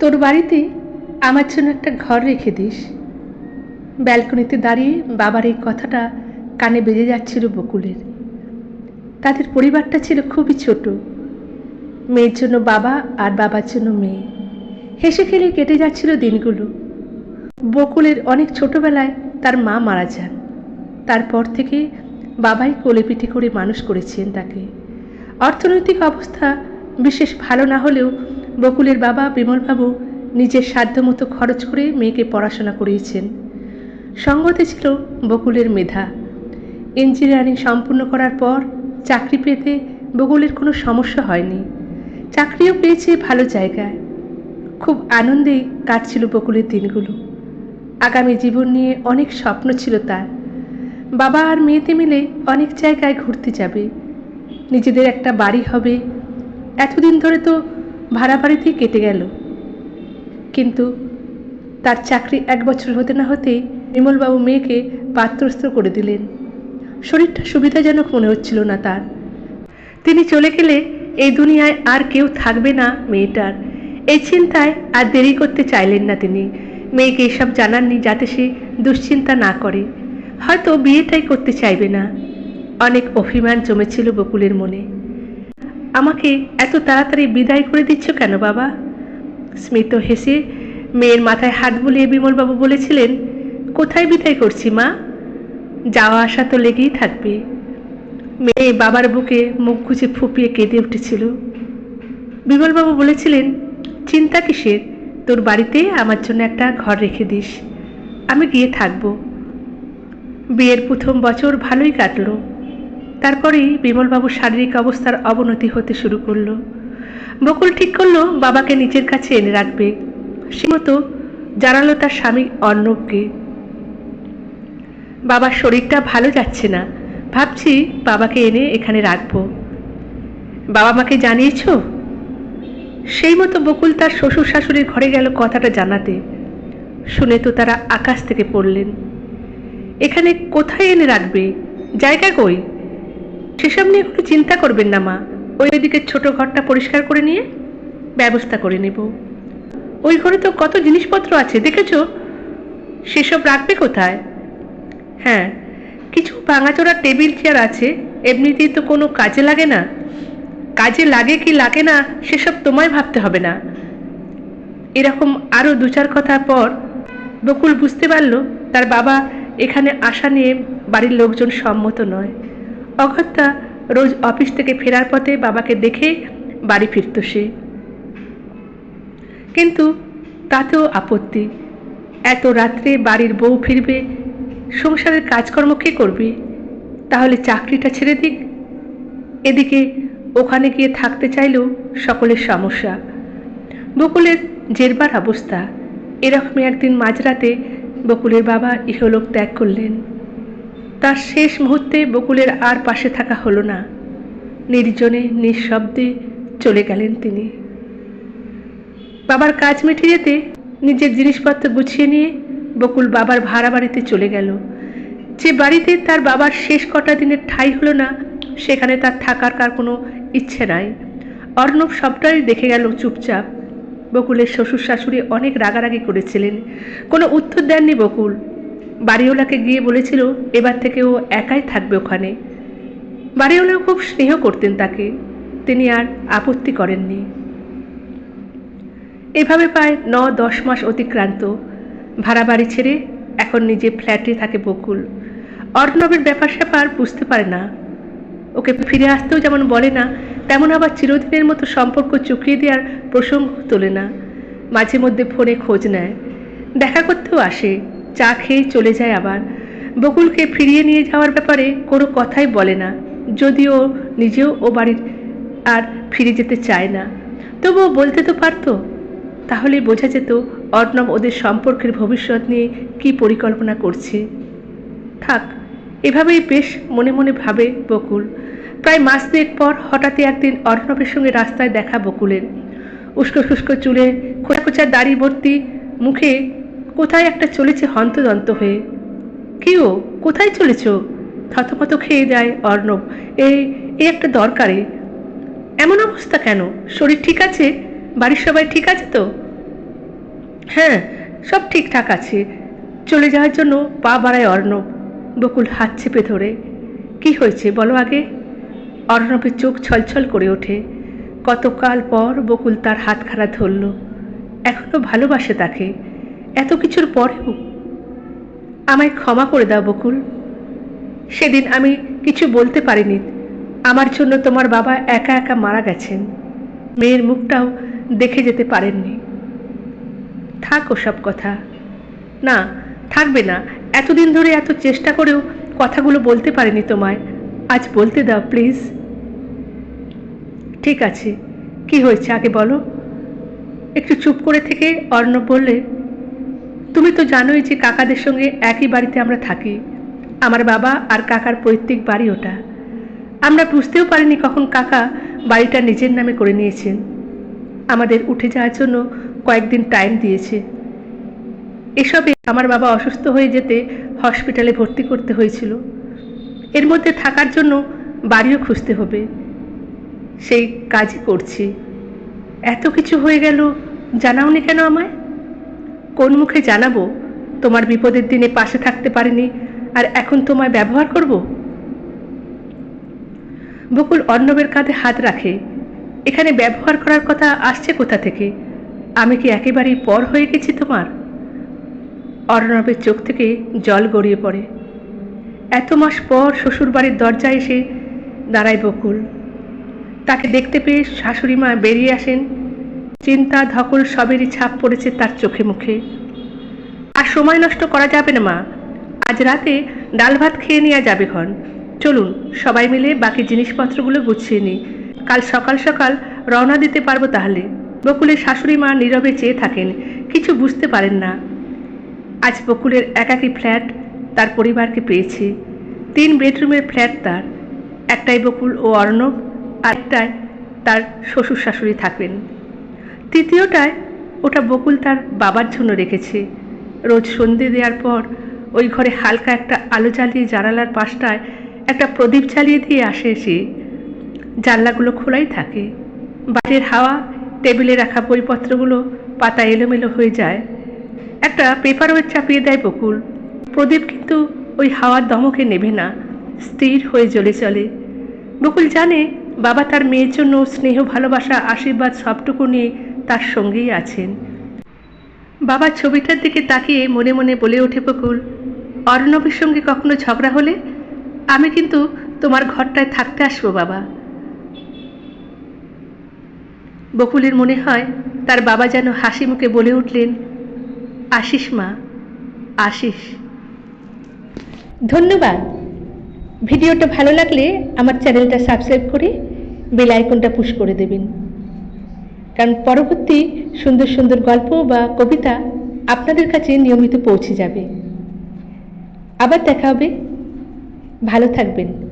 তোর বাড়িতে আমার জন্য একটা ঘর রেখে দিস। ব্যালকনিতে দাঁড়িয়ে বাবার এই কথাটা কানে বেজে যাচ্ছিল বকুলের। তাদের পরিবারটা ছিল খুবই ছোট। মেয়ের জন্য বাবা আর বাবার জন্য মেয়ে। হেসে খেলে কেটে যাচ্ছিল দিনগুলো। বকুলের অনেক ছোটবেলায় তার মা মারা যান। তারপর থেকে বাবাই কোলে পিঠে করে মানুষ করেছেন তাকে। অর্থনৈতিক অবস্থা বিশেষ ভালো না হলেও বকুলের বাবা বিমলবাবু নিজের সাধ্যমতো খরচ করে মেয়েকে পড়াশোনা করিয়েছেন। সঙ্গতে ছিল বকুলের মেধা। ইঞ্জিনিয়ারিং সম্পূর্ণ করার পর চাকরি পেতে বকুলের কোনো সমস্যা হয়নি। চাকরিও পেয়েছে ভালো জায়গায়। খুব আনন্দেই কাটছিল বকুলের দিনগুলো। আগামী জীবন নিয়ে অনেক স্বপ্ন ছিল তার। বাবা আর মেয়েতে মিলে অনেক জায়গায় ঘুরতে যাবে। নিজেদের একটা বাড়ি হবে। এতদিন ধরে তো ভাড়া বাড়িতেই কেটে গেল। কিন্তু তার চাকরি এক বছর হতে না হতেই বিমলবাবু মেয়েকে পাত্রস্থ করে দিলেন। শরীরটা সুবিধাজনক মনে হচ্ছিল না তার। তিনি চলে গেলে এই দুনিয়ায় আর কেউ থাকবে না মেয়েটার। এই চিন্তায় আর দেরি করতে চাইলেন না তিনি। মেয়েকে এসব জানাননি যাতে সে দুশ্চিন্তা না করে। হয়তো বিয়েটাই করতে চাইবে না। অনেক অভিমান জমেছিল বকুলের মনে। আমাকে এত তাড়াতাড়ি বিদায় করে দিচ্ছ কেন, বাবা? স্মিত হেসে মেয়ের মাথায় হাত বুলিয়ে বিমলবাবু বলেছিলেন, কোথায় বিদায় করছি, মা? যাওয়া আসা তো লেগেই থাকবে। মেয়ে বাবার বুকে মুখ গুজে ফুপিয়ে কেঁদে উঠেছিল। বিমলবাবু বলেছিলেন, চিন্তা কিসের? তোর বাড়িতে আমার জন্য একটা ঘর রেখে দিস। আমি গিয়ে থাকব। বিয়ের প্রথম বছর ভালোই কাটলো। তারপরেই বিমলবাবুর শারীরিক অবস্থার অবনতি হতে শুরু করল। বকুল ঠিক করল, বাবাকে নিজের কাছে এনে রাখবে। মতো জানালো তার স্বামী অর্ণবকে। বাবার শরীরটা ভালো যাচ্ছে না। ভাবছি বাবাকে এনে এখানে রাখব। বাবা মাকে জানিয়েছ? সেই মতো বকুল তার শ্বশুর শাশুড়ির ঘরে গেল কথাটা জানাতে। শুনে তো তারা আকাশ থেকে পড়লেন। এখানে কোথায় এনে রাখবে? জায়গা কই? সেসব নিয়ে একটু চিন্তা করবেন না, মা। ওই ওইদিকে ছোট ঘরটা পরিষ্কার করে নিয়ে ব্যবস্থা করে নেব। ওই ঘরে তো কত জিনিসপত্র আছে, দেখেছ? সেসব রাখবে কোথায়? হ্যাঁ কিছু ভাঙাচোরা টেবিল চেয়ার আছে, এমনিতেই তো কোনো কাজে লাগে না। কাজে লাগে কি লাগে না, সেসব তোমায় ভাবতে হবে না। এরকম আরও দু চার কথার পর বকুল বুঝতে পারল, তার বাবা এখানে আসা নিয়ে বাড়ির লোকজন সম্মত নয়। অগত্যা রোজ অফিস থেকে ফেরার পথে বাবাকে দেখে বাড়ি ফিরত সে। কিন্তু তাতেও আপত্তি। এত রাত্রে বাড়ির বউ ফিরবে, সংসারের কাজকর্ম কে করবে? তাহলে চাকরিটা ছেড়ে দিক। এদিকে ওখানে গিয়ে থাকতে চাইলেও সকলের সমস্যা। বকুলের জেরবার অবস্থা। এরকমই একদিন মাঝরাতে বকুলের বাবা ইহলোক ত্যাগ করলেন। তার শেষ মুহূর্তে বকুলের আর পাশে থাকা হলো না। নির্জনে, নিঃশব্দে চলে গেলেন তিনি। বাবার কাজ মিটে যেতে নিজের জিনিসপত্র গুছিয়ে নিয়ে বকুল বাবার ভাড়া বাড়িতে চলে গেল। যে বাড়িতে তার বাবার শেষ কটা দিনের ঠাই হলো না, সেখানে তার থাকার কার কোনো ইচ্ছে নাই। অর্ণব সবটাই দেখে গেল চুপচাপ। বকুলের শ্বশুর শাশুড়ি অনেক রাগারাগি করেছিলেন। কোনো উত্তর দেননি বকুল। বাড়িওয়ালাকে গিয়ে বলেছিল, এবার থেকে ও একাই থাকবে ওখানে। বাড়িওয়ালাও খুব স্নেহ করতেন তাকে। তিনি আর আপত্তি করেননি। এভাবে প্রায় ন দশ মাস অতিক্রান্ত। ভাড়া বাড়ি ছেড়ে এখন নিজে ফ্ল্যাটে থাকে বকুল। অর্ণবের ব্যাপার স্যাপার বুঝতে পারে না। ওকে ফিরে আসতেও যেমন বলে না, তেমন আবার চিরদিনের মতো সম্পর্ক চুকিয়ে দেওয়ার প্রসঙ্গ তোলে না। মাঝে মধ্যে ফোনে খোঁজ নেয়। দেখা করতেও আসে। চা খেয়ে চলে যায় আবার। বকুলকে ফিরিয়ে নিয়ে যাওয়ার ব্যাপারে কোনো কথাই বলে না, যদিও নিজেও ও বাড়ির আর ফিরে যেতে চায় না। তবুও বলতে তো পারতো। তাহলে বোঝা যেত অর্ণব ওদের সম্পর্কের ভবিষ্যৎ নিয়ে কী পরিকল্পনা করছে। থাক, এভাবেই বেশ মনে মনে ভাবে বকুল। প্রায় মাস দুয়েক পর হঠাৎই একদিন অর্ণবের সঙ্গে রাস্তায় দেখা বকুলের। উস্কো শুষ্কো চুলে খোঁচা খোঁচা দাড়ি ভর্তি মুখে কোথায় একটা চলেছে হন্তদন্ত হয়ে। কি ও কোথায় চলেছ? থতমত খেয়ে যায় অর্ণব। এই এই একটা দরকারে। এমন অবস্থা কেন? শরীর ঠিক আছে? বাড়ির সবাই ঠিক আছে তো? হ্যাঁ সব ঠিকঠাক আছে। চলে যাওয়ার জন্য পা বাড়ায় অর্ণব। বকুল হাত চেপে ধরে। কি হয়েছে বলো আগে? অর্ণবের চোখ ছলছল করে ওঠে। কতকাল পর বকুল তার হাত হাতখানা ধরল। এখনও ভালোবাসে তাকে। এত কিছুর পরেও আমায় ক্ষমা করে দাও বকুল। সেদিন আমি কিছু বলতে পারিনি। আমার জন্য তোমার বাবা একা একা মারা গেছেন। মেয়ের মুখটাও দেখে যেতে পারেননি। থাক ওসব কথা। না, থাকবে না। এতদিন ধরে এত চেষ্টা করেও কথাগুলো বলতে পারিনি তোমায়। আজ বলতে দাও, প্লিজ। ঠিক আছে। কি হয়েছে আগে বলো। একটু চুপ করে থেকে অর্ণব বললে তুমি তো জানোই যে কাকাদের সঙ্গে একই বাড়িতে আমরা থাকি। আমার বাবা আর কাকার পৈতৃক বাড়ি ওটা। আমরা বুঝতেও পারিনি কখন কাকা বাড়িটা নিজের নামে করে নিয়েছেন। আমাদের উঠে যাওয়ার জন্য কয়েকদিন টাইম দিয়েছে। এসবে আমার বাবা অসুস্থ হয়ে যেতে হসপিটালে ভর্তি করতে হয়েছিল। এর মধ্যে থাকার জন্য বাড়িও খুঁজতে হবে। সেই কাজই করছি। এত কিছু হয়ে গেল, জানাওনি কেন আমায়? কোন মুখে জানাব তোমার বিপদের দিনে পাশে থাকতে পারিনি আর এখন তোমায় ব্যবহার করব? বকুল অর্ণবের কাঁধে হাত রাখে। এখানে ব্যবহার করার কথা আসছে কোথা থেকে? আমি কি একেবারেই পর হয়ে গেছি তোমার? অর্ণবের চোখ থেকে জল গড়িয়ে পড়ে। এত মাস পর শ্বশুরবাড়ির দরজায় এসে দাঁড়ায় বকুল। তাকে দেখতে পেয়ে শাশুড়ি মা বেরিয়ে আসেন চিন্তা ধকল সবেরই ছাপ পড়েছে তার চোখে মুখে। আর সময় নষ্ট করা যাবে না, মা। আজ রাতে ডাল ভাত খেয়ে নেওয়া যাবে ঘন। চলুন, সবাই মিলে বাকি জিনিসপত্রগুলো গুছিয়ে নিই। কাল সকাল সকাল রওনা দিতে পারব তাহলে। বকুলের শাশুড়ি মা নীরবে চেয়ে থাকেন, কিছু বুঝতে পারেন না। আজ বকুলের একাকী ফ্ল্যাট তার পরিবারকে পেয়েছে। তিন বেডরুমের ফ্ল্যাট তার। একটাই বকুল ও অর্ণব, আর একটায় তার শ্বশুর শাশুড়ি থাকবেন তৃতীয়টায় ওটা বকুল তার বাবার জন্য রেখেছে। রোজ সন্ধে দেওয়ার পর ওই ঘরে হালকা একটা আলো জ্বালিয়ে জানালার পাশটায় একটা প্রদীপ জ্বালিয়ে দিয়ে আসে সে জানলাগুলো খোলাই থাকে। বাইরের হাওয়া, টেবিলে রাখা বইপত্রগুলো পাতা এলোমেলো হয়ে যায়। একটা পেপার ওয়েট চাপিয়ে দেয় বকুল। প্রদীপ কিন্তু ওই হাওয়ার দমকে নেবে না, স্থির হয়ে জ্বলে চলে। বকুল জানে বাবা তার মেয়ের জন্য স্নেহ, ভালোবাসা, আশীর্বাদ সবটুকু নিয়ে তার সঙ্গেই আছেন। বাবার ছবিটার দিকে তাকিয়ে মনে মনে বলে ওঠে বকুল, অর্ণবের সঙ্গে কখনো ঝগড়া হলে? আমি কিন্তু তোমার ঘরটায় থাকতে আসব, বাবা। বকুলের মনে হয় তার বাবা যেন হাসি মুখে বলে উঠলেন, আশিস মা, আশিস। ধন্যবাদ। ভিডিওটা ভালো লাগলে আমার চ্যানেলটা সাবস্ক্রাইব করে বেল আইকনটা পুশ করে দেবেন। কারণ পরবর্তী সুন্দর সুন্দর গল্প বা কবিতা আপনাদের কাছে নিয়মিত পৌঁছে যাবে। আবার দেখা হবে। ভালো থাকবেন।